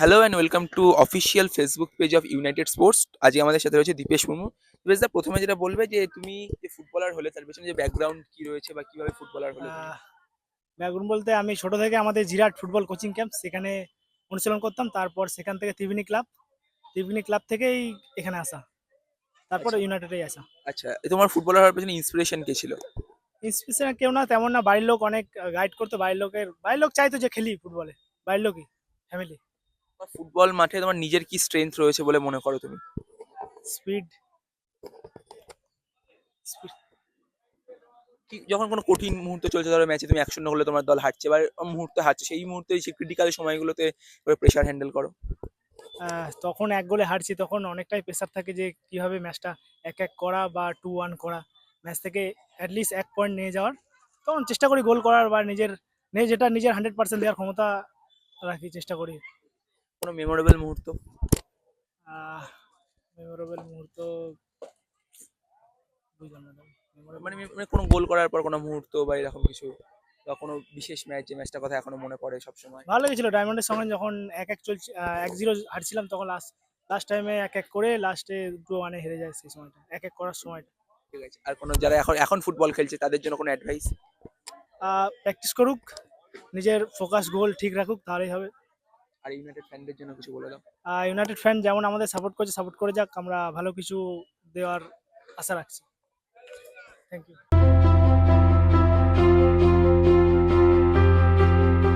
Hello and welcome to official Facebook page of United Sports আজকে আমাদের সাথে রয়েছে দীপেশ মুর্মু। দীপেশ দা প্রথমে যেটা বলবে যে তুমি যে ফুটবলার হলে তার পেছনে যে ব্যাকগ্রাউন্ড কি রয়েছে বা কীভাবে ফুটবলার হলে ব্যাকগ্রাউন্ড বলতে আমি ছোট থেকে আমাদের জিরাট ফুটবল কোচিং ক্যাম্প সেখানে অনুশীলন করতাম। তারপর সেখান থেকে ত্রিবেণী ক্লাব ত্রিবেণী ক্লাব থেকেই এখানে আসা। তারপর আচ্ছা। ইউনাইটেডেই আসা। আচ্ছা তোমার ফুটবলার হওয়ার পেছনে ইন্সপিরেশন কে ছিল? ইন্সপিরেশন কেউ না তেমন না। বাড়ির লোক অনেক গাইড করতো। বাড়ির লোকের বাড়ির লোক চাইতো যে খেলি ফুটবলে বাড়ির লোকই ফ্যামিলি ফুটবল মাঠে তোমার নিজের কি স্ট্রেংথ রয়েছে বলে মনে করো তুমি? স্পিড যখন কোনো কঠিন মুহূর্ত চলছে ধরো ম্যাচে তুমি একশো হলে তোমার দল হারছে বা মুহূর্তে হারছে সেই মুহূর্তে সেই ক্রিটিক্যাল সময়গুলোতে প্রেশার হ্যান্ডেল করো। তখন এক গোলে হারছি তখন অনেকটাই প্রেশার থাকে যে কীভাবে ম্যাচটা এক এক করা বা টু ওয়ান করা। ম্যাচ থেকে অ্যাটলিস্ট এক পয়েন্ট নিয়ে যাওয়ার। তখন চেষ্টা করি গোল করার বা নিজের নিজে যেটা নিজের হান্ড্রেড পার্সেন্ট দেওয়ার ক্ষমতা রাখি চেষ্টা করি। কোনো মেমোরেবল মুহূর্ত? মেমোরেবল মুহূর্ত বুঝলাম না মানে মানে কোনো গোল করার পর কোনো মুহূর্ত বা এরকম কিছু? বা কোনো বিশেষ ম্যাচ যে ম্যাচটার কথা এখনও মনে পড়ে সবসময়? ভালো লেগেছিল। ডায়মন্ডের সঙ্গে যখন এক এক চলছে এক জিরো হারছিলাম তখন লাস্ট লাস্ট টাইমে এক এক করে লাস্টে দুটো ওয়ানে হেরে যায় সেই সময়টা। এক এক করার সময়টা। ঠিক আছে। আর কোনো যারা এখন এখন ফুটবল খেলছে তাদের জন্য কোনো অ্যাডভাইস প্র্যাকটিস করুক। নিজের ফোকাস গোল ঠিক রাখুক তাহলেই হবে। আর ইউনাইটেড ফ্যানদের জন্য কিছু বলে দাও। ইউনাইটেড ফ্যান যেমন আমাদের সাপোর্ট করছে সাপোর্ট করে যাক, আমরা ভালো কিছু দেওয়ার আশা রাখছি। Thank you